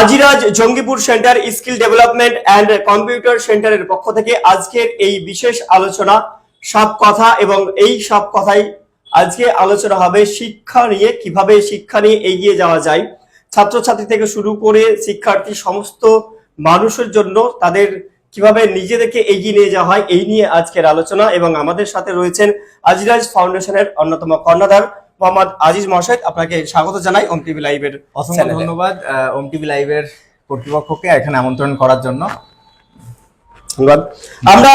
Ajiraj Jangipur centre skill development and computer সেন্টারের পক্ষ থেকে আজকের এই বিশেষ আলোচনা সব কথা এবং এই সব কথাই আজকে আলোচনা হবে শিক্ষা নিয়ে, কীভাবে শিক্ষা নিয়ে এগিয়ে যাওয়া যায়। ছাত্রছাত্রী থেকে শুরু করে শিক্ষার্থী সমস্ত মানুষের জন্য তাদের কীভাবে নিজেদেরকে এগিয়ে নিয়ে যাওয়া হয়, এই নিয়ে আজকের আলোচনা এবং আমাদের সাথে রয়েছেন আজিরাজ ফাউন্ডেশনের অন্যতম কর্ণধার মোহাম্মদ আজিজ মহাশয় আপনাকে স্বাগত জানাই ওম টিভি লাইভের অসংখ্য ধন্যবাদ ওম টিভি লাইভের কর্তৃপক্ষকে এখানে আমন্ত্রণ করার জন্য। ধন্যবাদ। আমরা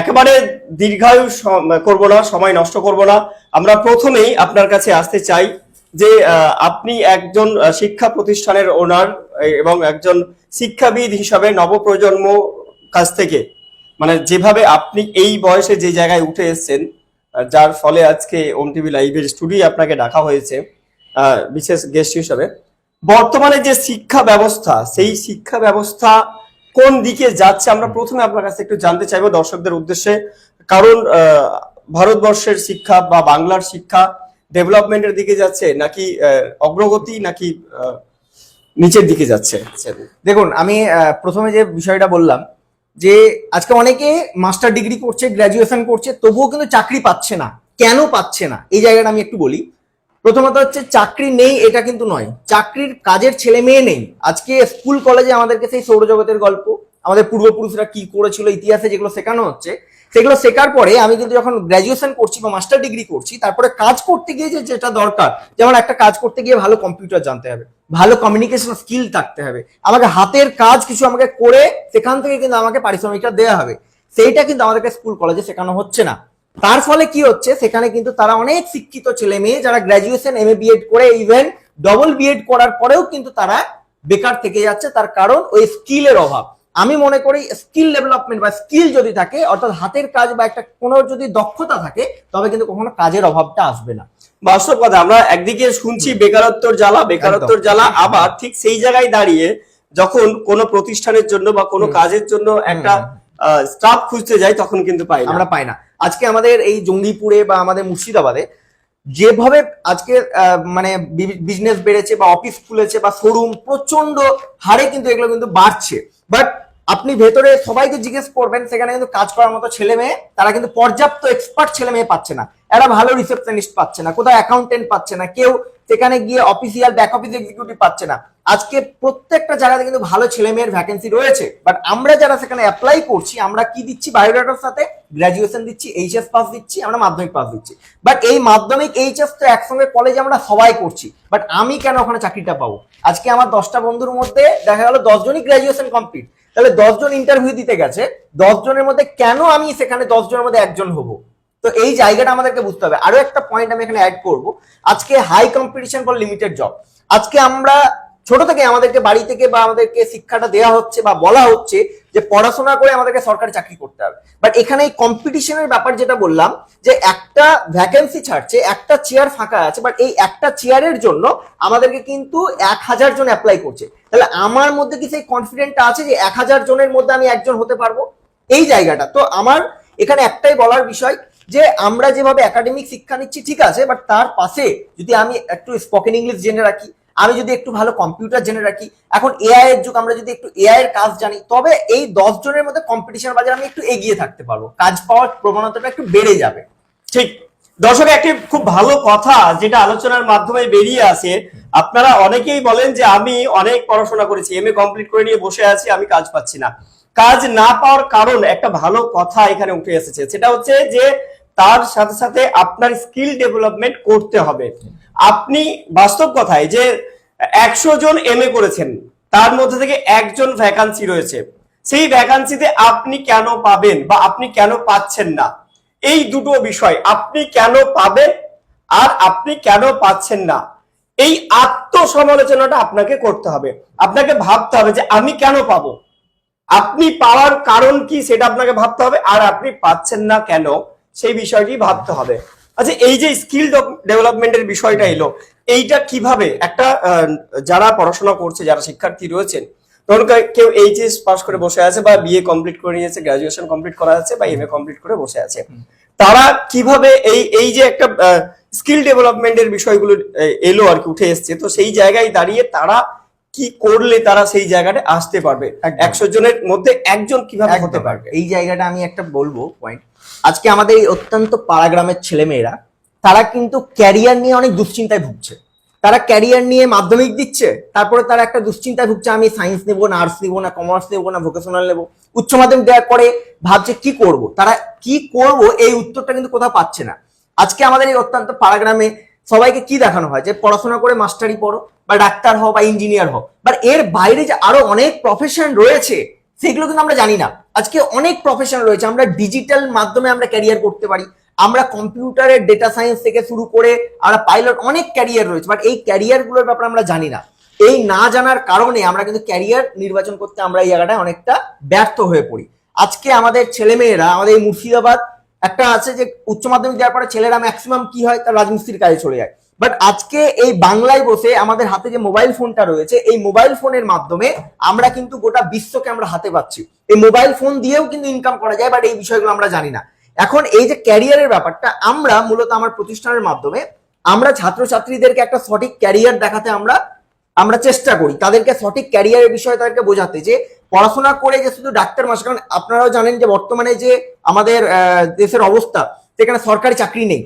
একেবারে দীর্ঘায়ু করব না সময় নষ্ট করব না। আমরা প্রথমেই আপনার কাছে আসতে চাই যে আপনি একজন শিক্ষা প্রতিষ্ঠানের ওনার এবং একজন শিক্ষাবিদ হিসাবে নবপ্রজন্ম কাছ থেকে মানে যেভাবে আপনি এই বয়সে যে জায়গায় উঠে এসেছেন যার ফলে আজকে ওম টিভি লাইভের স্টুডিও আপনাকে ডাকা হয়েছে বিশেষ গেস্ট হিসাবে। বর্তমানে যে শিক্ষা ব্যবস্থা, সেই শিক্ষা ব্যবস্থা কোন দিকে যাচ্ছে আমরা প্রথমে আপনার কাছে একটু জানতে চাইব দর্শকদের উদ্দেশ্যে। কারণ ভারতবর্ষের শিক্ষা বা বাংলার শিক্ষা ডেভেলপমেন্টের দিকে যাচ্ছে নাকি অগ্রগতি নাকি নিচের দিকে যাচ্ছে? দেখুন, আমি প্রথমে যে বিষয়টা বললাম যে আজকে অনেকে মাস্টার ডিগ্রি করছে গ্র্যাজুয়েশন করছে, তবুও কিন্তু চাকরি পাচ্ছে না। কেন পাচ্ছে না? এই জায়গাটা আমি একটু বলি। প্রথমত হচ্ছে, চাকরি নেই, এটা কিন্তু নয়। চাকরির কাজের ছেলে মেয়ে নেই। আজকে স্কুল কলেজে আমাদেরকে সেই সৌরজগতের গল্প, আমাদের পূর্বপুরুষরা কি করেছিল ইতিহাসে যেগুলো শেখানো হচ্ছে সেগুলো শেখার পরে আমি কিন্তু যখন গ্র্যাজুয়েশন করছি বা মাস্টার ডিগ্রি করছি, তারপরে কাজ করতে গিয়ে যে যেটা দরকার, যেমন একটা কাজ করতে গিয়ে ভালো কম্পিউটার জানতে হবে, ভালো কমিউনিকেশন স্কিল থাকতে হবে, আমাকে হাতের কাজ কিছু আমাকে করে সেখান থেকে কিন্তু আমাকে পারিশ্রমিকটা দেওয়া হবে। সেইটা কিন্তু আমাদেরকে স্কুল কলেজে শেখানো হচ্ছে না। তার ফলে কি হচ্ছে, সেখানে কিন্তু তারা অনেক শিক্ষিত ছেলে মেয়ে যারা গ্র্যাজুয়েশন এম এ বিএড করে ইভেন ডবল বিএড করার পরেও কিন্তু তারা বেকার থেকে যাচ্ছে, তার কারণ ওই স্কিলের অভাব। আমি মনে করি স্কিল ডেভেলপমেন্ট বা স্কিল যদি থাকে অর্থাৎ হাতের কাজ বা একটা কোনো যদি দক্ষতা থাকে তবে কিন্তু কখনো কাজের অভাবটা আসবে না। বাস্তব কথা আমরা একদিকে শুনছি বেকারত্বর জ্বালা বেকারত্বর জ্বালা আবার ঠিক সেই জায়গায় দাঁড়িয়ে যখন কোনো প্রতিষ্ঠানের জন্য বা কোনো কাজের জন্য একটা স্টাফ খুঁজতে যাই তখন কিন্তু পাই আমরা পাই না। আজকে আমাদের এই জঙ্গিপুরে বা আমাদের মুর্শিদাবাদে যেভাবে আজকে আহ, মানে বিজনেস বেড়েছে বা অফিস খুলেছে বা শোরুম প্রচণ্ড হারে কিন্তু এগুলো কিন্তু বাড়ছে। বাট আপনি ভেতরে সবাইকে জিজ্ঞেস করবেন, সেখানে কিন্তু কাজ করার মতো ছেলে মেয়ে, তারা কিন্তু পর্যাপ্ত এক্সপার্ট ছেলে মেয়ে পাচ্ছে না। এরা ভালো রিসেপশনিস্ট পাচ্ছে না, কোথাও অ্যাকাউন্টেন্ট পাচ্ছে না, কেউ সেখানে গিয়ে অফিসিয়াল ব্যাক অফিস এক্সিকিউটিভ পাচ্ছে না। আজকে প্রত্যেকটা জায়গাতে কিন্তু ভালো ছেলে মেয়ের ভ্যাকেন্সি রয়েছে বাট আমরা যারা সেখানে অ্যাপ্লাই করছি, আমরা কি দিচ্ছি বায়োডাটার সাথে? গ্র্যাজুয়েশন দিচ্ছি এইচএস পাস দিচ্ছি, আমরা মাধ্যমিক পাস দিচ্ছি। বাট এই মাধ্যমিক এইচএস তো একসঙ্গে কলেজে আমরা সবাই করছি বাট আমি কেন ওখানে চাকরিটা পাবো? আজকে আমার দশটা বন্ধুর মধ্যে দেখা গেল দশজনই গ্র্যাজুয়েশন কমপ্লিট তাহলে দশজন ইন্টারভিউ দিতে গেছে, দশজনের মধ্যে কেন আমি সেখানে দশজনের মধ্যে একজন হব? তো এই জায়গাটা আমাদেরকে বুঝতে হবে। আরও একটা পয়েন্ট আমি এখানে অ্যাড করব। আজকে high competition for limited job আজকে আমরা ছোট থেকে আমাদেরকে বাড়ি থেকে বা আমাদেরকে শিক্ষাটা দেওয়া হচ্ছে বা বলা হচ্ছে যে পড়াশোনা করে আমাদেরকে সরকারি চাকরি করতে হবে। বাট এখানে এই কম্পিটিশনের ব্যাপার যেটা বললাম, যে একটা ভ্যাকেন্সি ছাড়ছে, একটা চেয়ার ফাঁকা আছে বাট এই একটা চেয়ারের জন্য আমাদেরকে কিন্তু এক হাজার জন অ্যাপ্লাই করছে। তাহলে আমার মধ্যে কি সেই কনফিডেন্টটা আছে যে এক হাজার জনের মধ্যে আমি একজন হতে পারব? এই জায়গাটা। তো আমার এখানে একটাই বলার বিষয় যে আমরা যেভাবে একাডেমিক শিক্ষা নিচ্ছি, ঠিক আছে বাট তার পাশে যদি আমি একটু স্পোকেন ইংলিশ জেনে রাখি আমি যদি একটু ভালো কম্পিউটার জেনে রাখি, এখন এআই এর যুগ, আমরা যদি একটু এআই এর কাজ জানি, তবে এই দশ জনের মধ্যে কম্পিটিশন বাজারে আমি একটু এগিয়ে থাকতে পারব। কাজ পাওয়ার প্রবণতাটা একটু বেড়ে যাবে। ঠিক। দর্শক, একটি খুব ভালো কথা যেটা আলোচনার মাধ্যমে বেরিয়ে আসে। আপনারা অনেকেই বলেন যে আমি অনেক পড়াশোনা করেছি এম এ কমপ্লিট করে নিয়ে বসে আছি, আমি কাজ পাচ্ছি না। কাজ না পাওয়ার কারণ একটা ভালো কথা এখানে উঠে এসেছে। সেটা হচ্ছে যে তার সাথে সাথে আপনার স্কিল ডেভেলপমেন্ট করতে হবে। আপনি বাস্তব কথায় যে একশো জন এম এ করেছেন, তার মধ্যে থেকে একজন ভ্যাকান্সি রয়েছে। সেই ভ্যাকান্সিতে আপনি কেন পাবেন বা আপনি কেন পাচ্ছেন না? এই দুটো বিষয়, আপনি কেন পাবেন আর আপনি কেন পাচ্ছেন না? এই আত্মসমালোচনাটা আপনাকে করতে হবে। আপনাকে ভাবতে হবে যে আমি কেন পাবো? আপনি পাওয়ার কারণ কি সেটা আপনাকে ভাবতে হবে, আর আপনি পাচ্ছেন না কেন, সেই বিষয়টি ভাবতে হবে। আচ্ছা এই যে স্কিল ডেভেলপমেন্টের বিষয়টা এলো এইটা কীভাবে? একটা যারা পড়াশোনা করছে যারা শিক্ষার্থী রয়েছেন ধরুন কেউ এইচএস পাস করে বসে আছে বা বিএ কমপ্লিট করে নিয়েছে গ্রাজুয়েশন কমপ্লিট করা আছে বা এমএ কমপ্লিট করে বসে আছে তারা কীভাবে এই এই যে একটা স্কিল ডেভেলপমেন্টের বিষয়গুলো এলো আর কি উঠে এসছে তো সেই জায়গায় দাঁড়িয়ে তারা কি করলে তারা সেই জায়গাটা আসতে পারবে। একশো জনের মধ্যে একজন কীভাবে হতে পারবে? এই জায়গাটা আমি একটা বলব পয়েন্ট আজকে আমাদের এই অত্যন্ত পাড়াগ্রামের ছেলেমেয়েরা, তারা কিন্তু ক্যারিয়ার নিয়ে অনেক দুশ্চিন্তায় ভুগছে। তারা ক্যারিয়ার নিয়ে মাধ্যমিক দিচ্ছে, তারপরে তারা একটা দুশ্চিন্তায় ভুগছে, আমি সায়েন্স নেব না আর্টস নেব না কমার্স নেব না ভোকেশনাল নেব। উচ্চ মাধ্যমিক দেওয়ার পরে ভাবছে কি করব? তারা কি করব? এই উত্তরটা কিন্তু কোথাও পাচ্ছে না। আজকে আমাদের এই অত্যন্ত পাড়াগ্রামে সবাইকে কি দেখানো হয়? যে পড়াশোনা করে মাস্টারি পড়ো, বা ডাক্তার হও, বা ইঞ্জিনিয়ার হও। বাট এর বাইরে যে আরও অনেক প্রফেশন রয়েছে সেগুলো কিন্তু আমরা জানি না। আজকে অনেক প্রফেশন রয়েছে। আমরা ডিজিটাল মাধ্যমে আমরা ক্যারিয়ার করতে পারি। আমরা কম্পিউটারের ডেটা সায়েন্স থেকে শুরু করে আমরা পাইলট অনেক ক্যারিয়ার রয়েছে। বাট এই ক্যারিয়ারগুলোর ব্যাপারে আমরা জানি না। এই না জানার কারণে আমরা কিন্তু ক্যারিয়ার নির্বাচন করতে আমরা এই জায়গাটায় অনেকটা ব্যর্থ হয়ে পড়ি। আজকে আমাদের ছেলেমেয়েরা, আমাদের এই মুর্শিদাবাদ একটা আছে যে উচ্চ মাধ্যমিক দেওয়ার পরে ছেলেরা ম্যাক্সিমাম কি হয়? তার রাজমিস্ত্রির কাজে চলে যায়। বাট আজকে এই বাংলায় বসে আমাদের হাতে যে মোবাইল ফোনটা রয়েছে, এই মোবাইল ফোনের মাধ্যমে আমরা কিন্তু গোটা বিশ্বকে আমরা হাতে পাচ্ছি। এই মোবাইল ফোন দিয়েও কিন্তু ইনকাম করা যায় বাট এই বিষয়গুলো আমরা জানি না। এখন এই যে ক্যারিয়ারের ব্যাপারটা, আমরা মূলত আমার প্রতিষ্ঠানের মাধ্যমে আমরা ছাত্রছাত্রীদেরকে একটা সঠিক ক্যারিয়ার দেখাতে আমরা আমরা চেষ্টা করি। তাদেরকে সঠিক ক্যারিয়ারের বিষয়ে তাদেরকে বোঝাতে যে পড়াশোনা করে যে শুধু ডাক্তার মাস, কারণ আপনারাও জানেন যে বর্তমানে যে আমাদের দেশের অবস্থা, সেখানে সরকারি চাকরি নেই।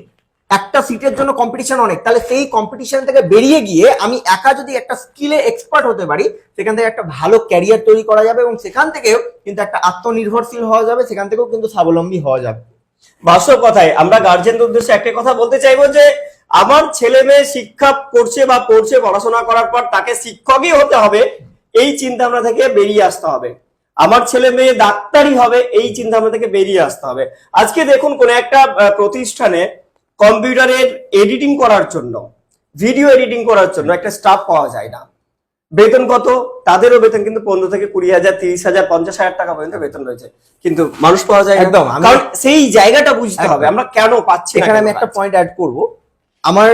একটা সিটের জন্য কম্পিটিশন অনেক। তাহলে সেই কম্পিটিশন থেকে বেরিয়ে গিয়ে আমি একা যদি একটা স্কিলে এক্সপার্ট হতে পারি, সেখান থেকে একটা ভালো ক্যারিয়ার তৈরি করা যাবে এবং সেখান থেকেও কিন্তু একটা আত্মনির্ভরশীল হওয়া যাবে, সেখান থেকেও কিন্তু স্বাবলম্বী হওয়া যাবে। বাস্তব কথায় আমরা গার্জেনদের উদ্দেশ্যে একটা কথা বলতে চাইব যে, আমার ছেলে মেয়ে শিক্ষা করছে বা পড়ছে, পড়াশোনা করার পর তাকে শিক্ষকই হতে হবে, এই চিন্তা ভাবনা থেকে বেরিয়ে আসতে হবে। আমার ছেলে মেয়ে ডাক্তারই হবে, এই চিন্তা ভাবনা থেকে বেরিয়ে আসতে হবে। আজকে দেখুন কোন একটা প্রতিষ্ঠানে কম্পিউটারের এডিটিং করার জন্য ভিডিও এডিটিং করার জন্য একটা স্টাফ পাওয়া যায় না। বেতন কত? তাদেরও বেতন কিন্তু পনেরো থেকে কুড়ি হাজার তিরিশ হাজার পঞ্চাশ হাজার টাকা পর্যন্ত বেতন রয়েছে। কিন্তু মানুষ পাওয়া যায় একদম, কারণ সেই জায়গাটা বুঝতে হবে আমরা কেন পাচ্ছি এখানে আমি একটা পয়েন্ট অ্যাড করব। আমার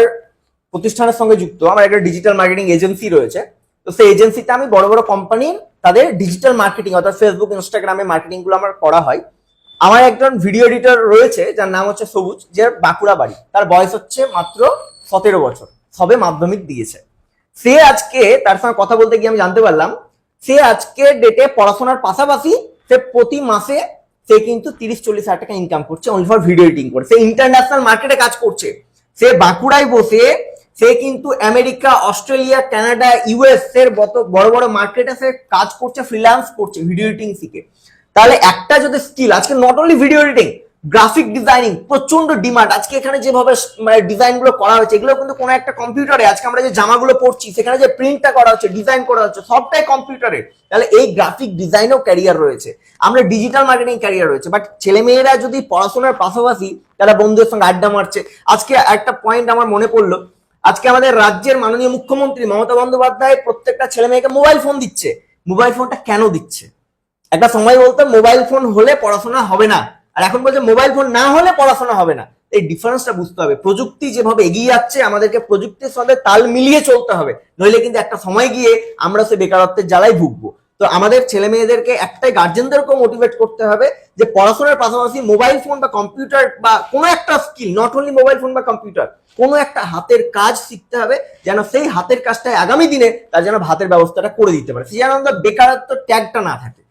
প্রতিষ্ঠানের সঙ্গে যুক্ত আমার একটা ডিজিটাল মার্কেটিং এজেন্সি রয়েছে। তো সেই এজেন্সিতে আমি বড় বড় কোম্পানির তাদের ডিজিটাল মার্কেটিং অর্থাৎ ফেসবুক ইনস্টাগ্রামে মার্কেটিংগুলো আমার করা হয়। আমার একজন ভিডিও এডিটর রয়েছে, যার নাম হচ্ছে সবুজ, যে বাঁকুড়া বাড়ি। তার বয়স হচ্ছে মাত্র সতেরো বছর। সবে মাধ্যমিক দিয়েছে। সে আজকে, তার সঙ্গে কথা বলতে গিয়ে আমি জানতে পারলাম, সে আজকে ডেটে পড়াশোনার পাশাপাশি সে প্রতি মাসে সে কিন্তু তিরিশ, চল্লিশ হাজার টাকা ইনকাম করছে অনলি ফর ভিডিও এডিটিং করে। সে ইন্টারন্যাশনাল মার্কেটে কাজ করছে। সে বাঁকুড়ায় বসে সে কিন্তু আমেরিকা, অস্ট্রেলিয়া, কানাডা ইউএস এর বড় বড় মার্কেটে সে কাজ করছে ফ্রিল্যান্স করছে ভিডিও এডিটিং শিখে। তাহলে একটা যদি স্কিল আজকে not only video editing graphic designing প্রচণ্ড ডিমান্ড আজকে এখানে যেভাবে মানে ডিজাইনগুলো করা হয়েছে, এগুলো কিন্তু কোনো একটা কম্পিউটারে আজকে আমরা যে জামাগুলো পরছি, সেখানে যে প্রিন্টটা করা হচ্ছে ডিজাইন করা হচ্ছে, সবটাই কম্পিউটারে তাহলে এই গ্রাফিক ডিজাইনেও ক্যারিয়ার রয়েছে। আমরা ডিজিটাল মার্কেটিং ক্যারিয়ার রয়েছে বাট ছেলেমেয়েরা যদি পড়াশোনার পাশাপাশি তারা বন্ধুদের সঙ্গে আড্ডা মারছে, আজকে একটা পয়েন্ট আমার মনে পড়ল, আজকে আমাদের রাজ্যের মাননীয় মুখ্যমন্ত্রী মমতা বন্দ্যোপাধ্যায় প্রত্যেকটা ছেলে মেয়েকে মোবাইল ফোন দিচ্ছে মোবাইল ফোনটা কেন দিচ্ছে? একটা সময় বলতো মোবাইল ফোন হলে পড়াশোনা হবে না। আর এখন বলছে মোবাইল ফোন না হলে পড়াশোনা হবে না। এই ডিফারেন্সটা বুঝতে হবে। প্রযুক্তি যেভাবে এগিয়ে যাচ্ছে, আমাদেরকে প্রযুক্তির সঙ্গে তাল মিলিয়ে চলতে হবে। নইলে কিন্তু একটা সময় গিয়ে আমরা সে বেকারত্বের জ্বালায় ভুগবো। তো আমাদের ছেলে মেয়েদেরকে একটাই গার্জেনদেরকেও মোটিভেট করতে হবে যে পড়াশোনার পাশাপাশি মোবাইল ফোন বা কম্পিউটার বা কোনো একটা skill not only mobile phone বা কম্পিউটার কোনো একটা হাতের কাজ শিখতে হবে যেন সেই হাতের কাজটা আগামী দিনে তার যেন ভাতের ব্যবস্থাটা করে দিতে পারে। সে যেন বেকারত্ব ট্যাগটা না থাকে।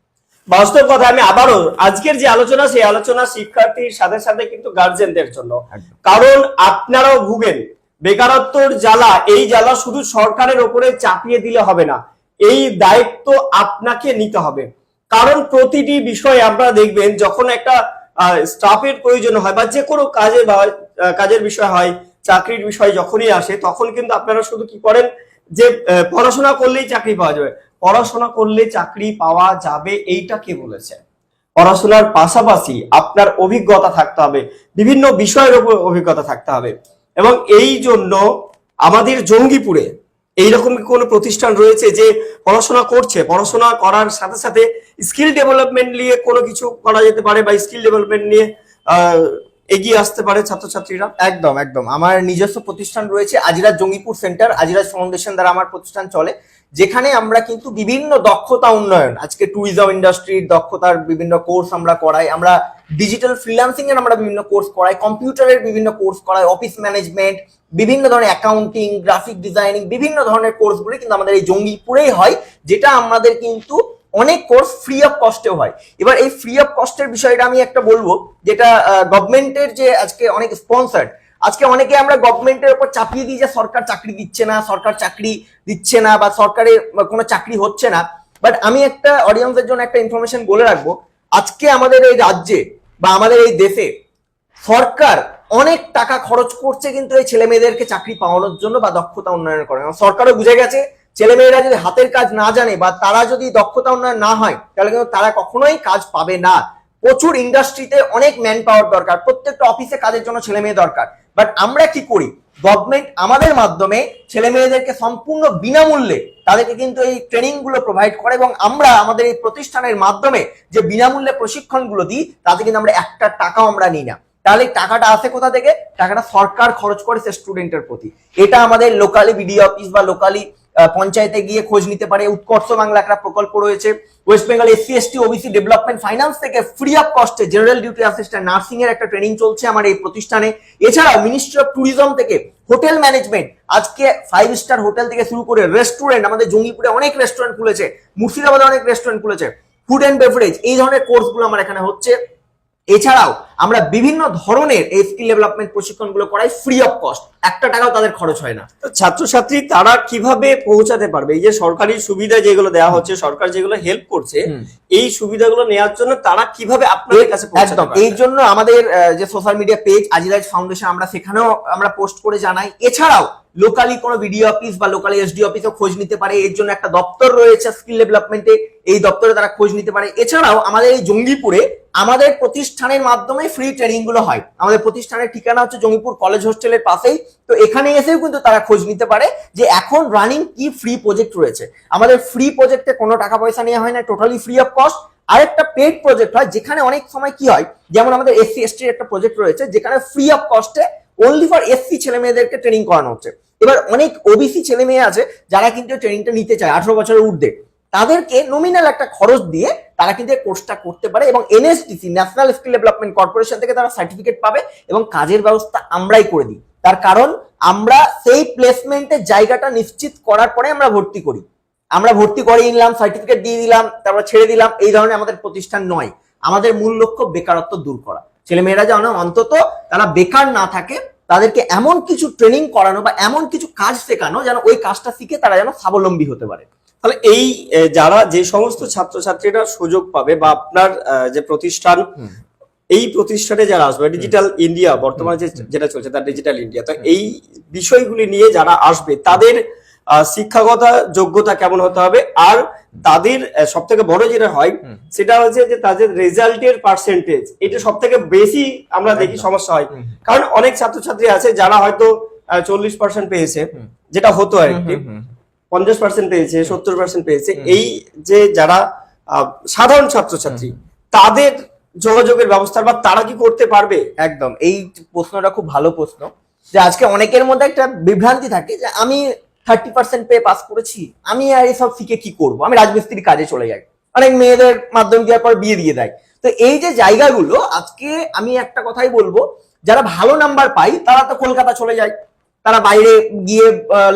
বাস্তব কথা আমি আবারও আজকের যে আলোচনা সেই আলোচনা শিক্ষার্থীর সাথে সাথে কিন্তু গার্জেনদের জন্য। কারণ আপনারাও ভুগেন বেকারত্বর জ্বালা এই জ্বালা শুধু সরকারের ওপরে চাপিয়ে দিলে হবে না এই দায়িত্ব আপনাকে নিতে হবে। কারণ প্রতিটি বিষয়ে আপনারা দেখবেন যখন একটা স্টাফের প্রয়োজন হয় বা যে কোনো কাজে বা কাজের বিষয় হয় চাকরির বিষয় যখনই আসে তখন কিন্তু আপনারা শুধু কি করেন যে পড়াশোনা করলেই চাকরি পাওয়া যাবে। পড়াশোনা করলে চাকরি পাওয়া যাবে এইটা কে বলেছে? পড়াশোনার পাশাপাশি আপনার অভিজ্ঞতা থাকতে হবে, বিভিন্ন বিষয়ের উপর অভিজ্ঞতা থাকতে হবে। এবং এই জন্য আমাদের জঙ্গিপুরে এইরকম কোনো প্রতিষ্ঠান রয়েছে যে পড়াশোনা করছে? পড়াশোনা করার সাথে সাথে স্কিল ডেভেলপমেন্ট নিয়ে কোনো কিছু করা যেতে পারে বা স্কিল ডেভেলপমেন্ট নিয়ে এগিয়ে আসতে পারে ছাত্রছাত্রীরা? একদম একদম। আমার নিজস্ব প্রতিষ্ঠান রয়েছে আজিরাজ জঙ্গিপুর সেন্টার, আজিরাজ ফাউন্ডেশন দ্বারা আমার প্রতিষ্ঠান চলে, যেখানে আমরা কিন্তু বিভিন্ন দক্ষতা উন্নয়ন, আজকে ট্যুরিজম ইন্ডাস্ট্রির দক্ষতার বিভিন্ন কোর্স আমরা করাই, আমরা ডিজিটাল ফ্রিল্যান্সিং এর আমরা বিভিন্ন কোর্স করাই কম্পিউটারের বিভিন্ন কোর্স করাই অফিস ম্যানেজমেন্ট বিভিন্ন ধরনের অ্যাকাউন্টিং গ্রাফিক ডিজাইনিং বিভিন্ন ধরনের কোর্সগুলি কিন্তু আমাদের এই জঙ্গিপুরেই হয়, যেটা আমাদের কিন্তু অনেক কোর্স ফ্রি অফ কস্টেও হয়। এবার এই ফ্রি অফ কস্টের বিষয়টা আমি একটা বলব, যেটা গভর্নমেন্টের যে আজকে অনেক স্পন্সার্ড আজকে অনেকে আমরা গভর্নমেন্টের উপর চাপিয়ে দিই যে সরকার চাকরি দিচ্ছে না, সরকার চাকরি দিচ্ছে না বা সরকারের কোনো চাকরি হচ্ছে না। বাট আমি একটা অডিয়েন্সের জন্য একটা ইনফরমেশন বলে রাখব, আজকে আমাদের এই রাজ্যে বা আমাদের এই দেশে সরকার অনেক টাকা খরচ করছে কিন্তু এই ছেলে মেয়েদেরকে চাকরি পাওয়ানোর জন্য বা দক্ষতা উন্নয়ন করে সরকারও বুঝে গেছে ছেলে মেয়েরা যদি হাতের কাজ না জানে বা তারা যদি দক্ষতা উন্নয়ন না হয়, তাহলে কিন্তু তারা কখনোই কাজ পাবে না। প্রচুর ইন্ডাস্ট্রিতে অনেক ম্যান পাওয়ার দরকার, প্রত্যেকটা অফিসে কাজের জন্য ছেলে মেয়ে দরকার। বাট আমরা কি করি? গভর্নমেন্ট আমাদের মাধ্যমে ছেলে মেয়েদেরকে সম্পূর্ণ বিনামূল্যে তাদেরকে কিন্তু এই ট্রেনিংগুলো প্রোভাইড করে এবং আমরা আমাদের এই প্রতিষ্ঠানের মাধ্যমে যে বিনামূল্যে প্রশিক্ষণগুলো দিই, তাতে কিন্তু আমরা একটা টাকাও আমরা নিই না। তাহলে টাকাটা আসে কোথা থেকে? টাকাটা সরকার খরচ করে সে স্টুডেন্টের প্রতি। এটা আমাদের লোকালি বিডিও অফিস বা লোকালি পঞ্চায়েতে গিয়ে খোঁজ নিতে পারে। উৎকর্ষ বাংলা একটা প্রকল্প রয়েছে। West Bengal SC ST OBC development finance থেকে ফ্রি অফ কস্টে জেনারেল ডিউটি অ্যাসিস্ট্যান্ট নার্সিং এর একটা ট্রেনিং চলছে আমার এই প্রতিষ্ঠানে। এছাড়াও মিনিস্ট্রি অফ ট্যুরিজম থেকে হোটেল ম্যানেজমেন্ট আজকে ফাইভ স্টার হোটেল থেকে শুরু করে রেস্টুরেন্ট আমাদের জঙ্গিপুরে অনেক রেস্টুরেন্ট খুলেছে, মুর্শিদাবাদে অনেক রেস্টুরেন্ট খুলেছে ফুড অ্যান্ড বেভারেজ এই ধরনের কোর্সগুলো আমার এখানে হচ্ছে। এছাড়াও আমরা বিভিন্ন ধরনের এই স্কিল ডেভেলপমেন্ট প্রশিক্ষণগুলো করাই ফ্রি অফ কস্ট একটা টাকাও তাদের খরচ হয় না। তো ছাত্রছাত্রী তারা কীভাবে পৌঁছাতে পারবে? এই যে সরকারি সুবিধা যেগুলো দেওয়া হচ্ছে সরকার যেগুলো হেল্প করছে এই সুবিধাগুলো নেওয়ার জন্য তারা কীভাবে আপনাদের কাছে পৌঁছাতে একদম? এই জন্য আমাদের যে social media page Ajiraj foundation আমরা সেখানেও আমরা পোস্ট করে জানাই। এছাড়াও লোকালি কোনো বিডিও অফিস বা লোকালি এসডি অফিসে খোঁজ নিতে পারে, এর জন্য একটা দপ্তর রয়েছে স্কিল ডেভেলপমেন্টে এই দপ্তরে তারা খোঁজ নিতে পারে। এছাড়াও আমাদের এই জঙ্গিপুরে আমাদের প্রতিষ্ঠানের মাধ্যমে ফ্রি ট্রেনিংগুলো হয়। আমাদের প্রতিষ্ঠানের ঠিকানা হচ্ছে জঙ্গিপুর কলেজ হোস্টেলের পাশেই। তো এখানে এসেও কিন্তু তারা খোঁজ নিতে পারে যে এখন রানিং কি ফ্রি প্রজেক্ট রয়েছে। আমাদের ফ্রি প্রজেক্টে কোনো টাকা পয়সা নেওয়া হয় না টোটালি ফ্রি অফ কস্ট আরেকটা পেড প্রজেক্ট হয়, যেখানে অনেক সময় কি হয়, যেমন আমাদের এসসি এসটির একটা প্রজেক্ট রয়েছে, যেখানে ফ্রি অফ কস্টে অনলি ফর এসসি ছেলে মেয়েদেরকে ট্রেনিং করানো হচ্ছে। এবার অনেক ওবিসি ছেলে মেয়ে আছে যারা কিন্তু ট্রেনিংটা নিতে চায়, আঠারো বছরের ঊর্ধ্বে। তাদেরকে নমিনাল একটা খরচ দিয়ে তারা কিন্তু কোর্সটা করতে পারে এবং NSDC national skill development corporation থেকে তারা সার্টিফিকেট পাবে এবং কাজের ব্যবস্থা আমরাই করে দিই। তার কারণ, আমরা সেই প্লেসমেন্টের জায়গাটা নিশ্চিত করার পরে আমরা ভর্তি করি। আমরা ভর্তি করে নিলাম সার্টিফিকেট দিয়ে দিলাম, তারপর ছেড়ে দিলাম, এই ধরনের আমাদের প্রতিষ্ঠান নয়। আমাদের মূল লক্ষ্য বেকারত্ব দূর করা। ছেলেমেয়েরা যেন অন্তত তারা বেকার না থাকে তাদেরকে এমন কিছু ট্রেনিং করানো বা এমন কিছু কাজ শেখানো যেন ওই কাজটা শিখে তারা যেন স্বাবলম্বী হতে পারে। তাহলে এই যারা যে সমস্ত ছাত্রছাত্রীরা সুযোগ পাবে বা আপনার যে প্রতিষ্ঠান এই প্রতিষ্ঠানে যারা আসবে ডিজিটাল ইন্ডিয়া বর্তমানে যেটা চলছে তার ডিজিটাল ইন্ডিয়া তো এই বিষয়গুলি নিয়ে যারা আসবে তাদের শিক্ষাগত যোগ্যতা কেমন হতে হবে? আর তাদের সব থেকে বড় যেটা হয় সেটা হচ্ছে যে তাদের রেজাল্টের পার্সেন্টেজ এটা সব থেকে বেশি আমরা দেখি সমস্যা হয়। কারণ অনেক ছাত্রছাত্রী আছে যারা হয়তো চল্লিশ পার্সেন্ট পেয়েছে যেটা হতো আর কি। পঞ্চাশ পার্সেন্ট পেয়েছে সত্তর পার্সেন্ট পেয়েছে। এই যে যারা সাধারণ ছাত্রছাত্রী তাদের যোগাযোগের ব্যবস্থা বা তারা কি করতে পারবে? একদম। এই প্রশ্নটা খুব ভালো প্রশ্ন যে আজকে অনেকের মধ্যে একটা বিভ্রান্তি থাকে যে আমি থার্টি পার্সেন্ট পেয়ে পাস করেছি, আমি আর এসব শিখে কি করব? আমি রাজমিস্ত্রির কাজে চলে যাই। অনেক মেয়েদের মাধ্যমিক দেওয়ার পর বিয়ে দিয়ে দেয়। তো এই যে জায়গাগুলো, আজকে আমি একটা কথাই বলব, যারা ভালো নাম্বার পাই, তারা তো কলকাতা চলে যায়। তারা বাইরে গিয়ে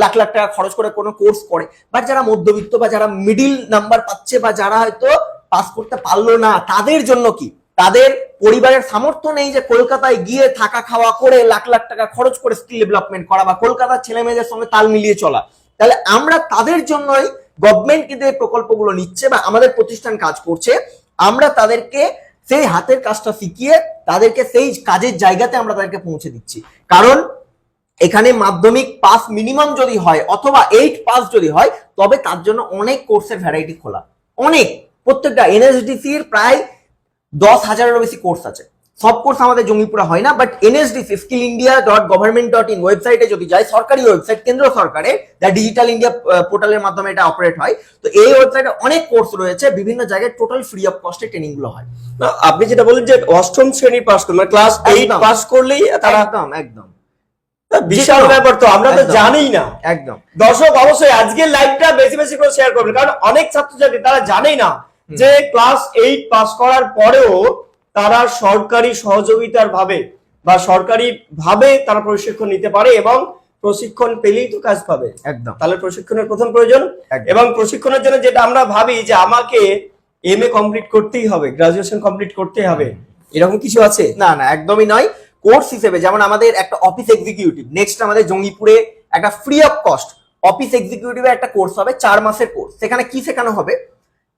লাখ লাখ টাকা খরচ করে কোনো কোর্স করে। বাট যারা মধ্যবিত্ত বা যারা মিডিল নাম্বার পাচ্ছে বা যারা হয়তো পাস করতে পারল না, তাদের জন্য কি? তাদের পরিবারের সামর্থ্য নেই যে কলকাতায় গিয়ে থাকা খাওয়া করে লাখ লাখ টাকা খরচ করে স্কিল ডেভেলপমেন্ট করা বা কলকাতার ছেলে মেয়েদের সঙ্গে তাল মিলিয়ে চলা। তাহলে আমরা তাদের জন্যই গভর্নমেন্ট কিন্তু এই প্রকল্পগুলো নিচ্ছে বা আমাদের প্রতিষ্ঠান কাজ করছে, আমরা তাদেরকে সেই হাতের কাজটা শিখিয়ে তাদেরকে সেই কাজের জায়গাতে আমরা তাদেরকে পৌঁছে দিচ্ছি। কারণ এখানে মাধ্যমিক পাস মিনিমাম যদি হয় অথবা এইট পাস যদি হয়, তবে তার জন্য অনেক কোর্সের ভ্যারাইটি খোলা। অনেক। প্রত্যেকটা এনএসডিসি এর প্রায় দশ হাজারেরও বেশি কোর্স আছে। সব কোর্স আমাদের জঙ্গিপুরা হয় না but NSDC skill India dot government dot in ওয়েবসাইটে যদি যায় সরকারি ওয়েবসাইট কেন্দ্র সরকারে দ্য ডিজিটাল ইন্ডিয়া পোর্টালের মাধ্যমে এটা অপারেট হয়। তো এই ওয়েবসাইটে অনেক কোর্স রয়েছে বিভিন্ন জায়গায় টোটাল ফ্রি অফ কস্টে ট্রেনিংগুলো হয়। না, আপনি যেটা বললেন যে অষ্টম শ্রেণি পাস করলে ক্লাস এইট পাস করলেই তারা একদম একদম। বিশাল ব্যাপার তো আমরা তো। জানি না। একদম। দর্শক অবশ্যই আজকের লাইভটা বেশি বেশি করে শেয়ার করবেন কারণ অনেক ছাত্রছাত্রী তারা জানেই না যে ক্লাস এইট পাস করার পরেও তারা সরকারি সহযোগিতার ভাবে বা সরকারি ভাবে তারা প্রশিক্ষণ নিতে পারে এবং প্রশিক্ষণ পেলেই তো কাজ পাবে। একদম। তাহলে প্রশিক্ষণের প্রথম প্রয়োজন এবং প্রশিক্ষণের জন্য যেটা আমরা ভাবি যে আমাকে এম এ কমপ্লিট করতেই হবে গ্রাজুয়েশন কমপ্লিট করতেই হবে। এরকম কিছু আছে? না না একদমই নয়। কোর্স হিসেবে যেমন আমাদের একটা অফিস এক্সিকিউটিভ নেক্সট আমাদের জঙ্গিপুরে একটা ফ্রি অফ কস্ট অফিস এক্সিকিউটিভের একটা কোর্স হবে চার মাসের কোর্স সেখানে কি শেখানো হবে?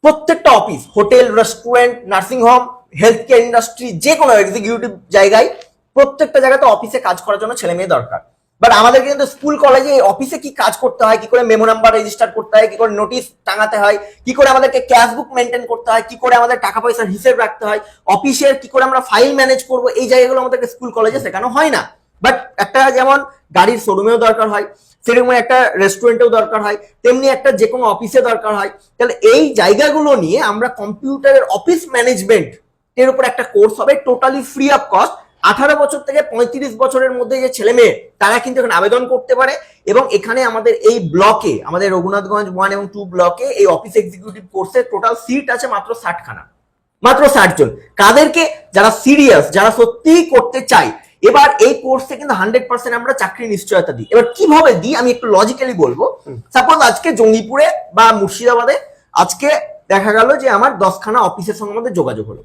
প্রত্যেকটা office hotel restaurant nursing home health care industry যে কোনো এক্সিকিউটিভ জায়গায় প্রত্যেকটা জায়গাতে অফিসে কাজ করার জন্য ছেলে মেয়ে দরকার। বাট আমাদের কিন্তু স্কুল কলেজে অফিসে কি কাজ করতে হয়, কি করে মেমো নাম্বার রেজিস্টার করতে হয়, কি করে নোটিশ টাঙাতে হয়, কি করে আমাদেরকে ক্যাশ বুক মেনটেন করতে হয়, কি করে আমাদের টাকা পয়সার হিসেব রাখতে হয় অফিসের কি করে আমরা ফাইল ম্যানেজ করব, এই জায়গাগুলো আমাদেরকে স্কুল কলেজে শেখানো হয় না। বাট একটা যেমন গাড়ির শোরুমেও দরকার হয় সেরকম একটা রেস্টুরেন্টেও দরকার হয়, তেমনি একটা যে কোনো অফিসে দরকার হয়। তাহলে এই জায়গাগুলো নিয়ে আমরা কম্পিউটারের অফিস ম্যানেজমেন্ট এর উপর একটা কোর্স হবে টোটালি ফ্রি অফ কস্ট আঠারো বছর থেকে পঁয়ত্রিশ বছরের মধ্যে যে ছেলে মেয়ে, তারা কিন্তু এখানে আবেদন করতে পারে এবং এখানে আমাদের এই ব্লকে আমাদের রঘুনাথগঞ্জ ওয়ান এবং টু ব্লকে এই অফিস এক্সিকিউটিভ কোর্সের টোটাল সিট আছে মাত্র ষাটখানা। মাত্র ষাট জন। কাদেরকে যারা সিরিয়াস যারা সত্যিই করতে চায় এবার এই কোর্সে কিন্তু হান্ড্রেড পার্সেন্ট আমরা চাকরি নিশ্চয়তা দিই। এবার কীভাবে দিই আমি একটু লজিক্যালি বলব। সাপোজ আজকে জঙ্গিপুরে বা মুর্শিদাবাদে আজকে দেখা গেল যে আমার দশখানা অফিসের সঙ্গে আমাদের যোগাযোগ হলো।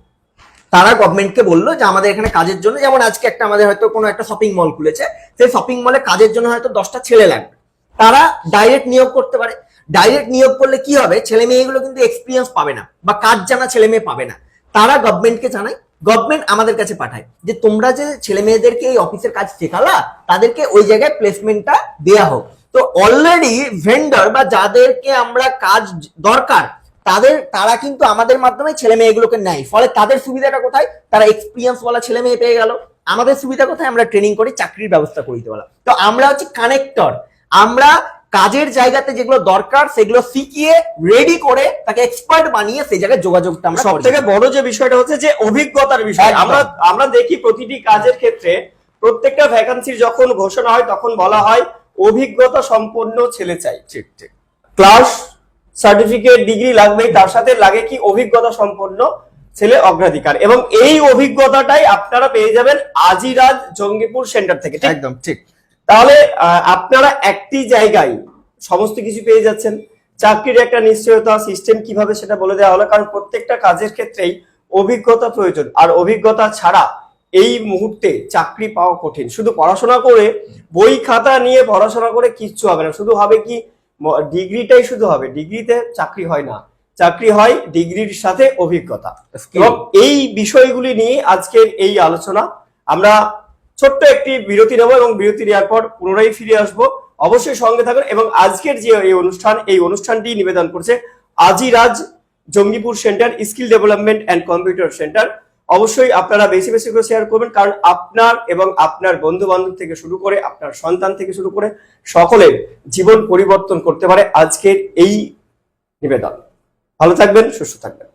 তারা গভর্নমেন্টকে বলল যে আমাদের এখানে কাজের জন্য যেমন আজকে একটা আমাদের হয়তো কোনো একটা শপিং মল খুলেছে সেই শপিং মলে কাজের জন্য হয়তো দশটা ছেলে লাগবে। তারা ডাইরেক্ট নিয়োগ করতে পারে। ডাইরেক্ট নিয়োগ করলে কি হবে? ছেলে মেয়েগুলো কিন্তু এক্সপিরিয়েন্স পাবে না বা কাজ জানা ছেলে মেয়ে পাবে না। তারা গভর্নমেন্টকে জানায় গভর্নমেন্ট আমাদের কাছে পাঠায়। যে তোমরা যে ছেলে মেয়েদেরকে এই অফিসের কাজ শেখালা, তাদেরকে ওই জায়গায় প্লেসমেন্টটা দেয়া হোক। তো অলরেডি ভেন্ডর বা যাদেরকে আমরা কাজ দরকার, তাদের, তারা কিন্তু আমাদের মাধ্যমে ছেলে মেয়েগুলোকে নেয়। ফলে তাদের সুবিধাটা কোথায়? তারা এক্সপিরিয়েন্স ওয়ালা ছেলে মেয়ে পেয়ে গেল। আমাদের সুবিধা কোথায়? আমরা ট্রেনিং করে চাকরির ব্যবস্থা করে দিতে পারলাম। তো আমরা হচ্ছে কানেক্টর আমরা কাজের জায়গাতে যেগুলো দরকার সেগুলো শিখিয়ে রেডি করে তাকে এক্সপার্ট বানিয়ে সেই জায়গায় যোগাযোগটা আমরা সব থেকে বড় যে বিষয়টা হচ্ছে যে অভিজ্ঞতার বিষয়। আমরা আমরা দেখি প্রতিটি কাজের ক্ষেত্রে প্রত্যেকটা ভ্যাকান্সির যখন ঘোষণা হয় তখন বলা হয় অভিজ্ঞতা সম্পন্ন ছেলে চাই। ঠিক ঠিক। ক্লাস সার্টিফিকেট ডিগ্রি লাগবেই তার সাথে লাগে কি অভিজ্ঞতা সম্পন্ন ছেলে অগ্রাধিকার। এবং এই অভিজ্ঞতাটাই আপনারা পেয়ে যাবেন আজিরাজ জঙ্গিপুর সেন্টার থেকে একদম ঠিক। তাহলে আপনারা একটি জায়গায় সমস্ত কিছু পেয়ে যাচ্ছেন। চাকরির একটা নিশ্চয়তা সিস্টেম কীভাবে সেটা বলে দেওয়া হলো? কারণ প্রত্যেকটা কাজের ক্ষেত্রেই অভিজ্ঞতা প্রয়োজন। আর অভিজ্ঞতা ছাড়া এই মুহূর্তে চাকরি পাওয়া কঠিন। শুধু পড়াশোনা করে বই খাতা নিয়ে পড়াশোনা করে কিচ্ছু হবে না। শুধু হবে কি ডিগ্রিটাই শুধু হবে। ডিগ্রিতে চাকরি হয় না। চাকরি হয় ডিগ্রির সাথে অভিজ্ঞতা। এবং এই বিষয়গুলি নিয়ে আজকের এই আলোচনা আমরা ছোট্ট একটি বিরতি নেব এবং বিরতি নেওয়ার পর পুনরায় ফিরে আসব। অবশ্যই সঙ্গে থাকুন এবং আজকের যে এই অনুষ্ঠান, এই অনুষ্ঠানটি নিবেদন করছে Ajiraj Jangipur centre skill development and computer centre. অবশ্যই আপনারা বেশি বেশি করে শেয়ার করবেন কারণ আপনার এবং আপনার বন্ধু বান্ধব থেকে শুরু করে আপনার সন্তান থেকে শুরু করে সকলের জীবন পরিবর্তন করতে পারে আজকের এই নিবেদন। ভালো থাকবেন, সুস্থ থাকবেন।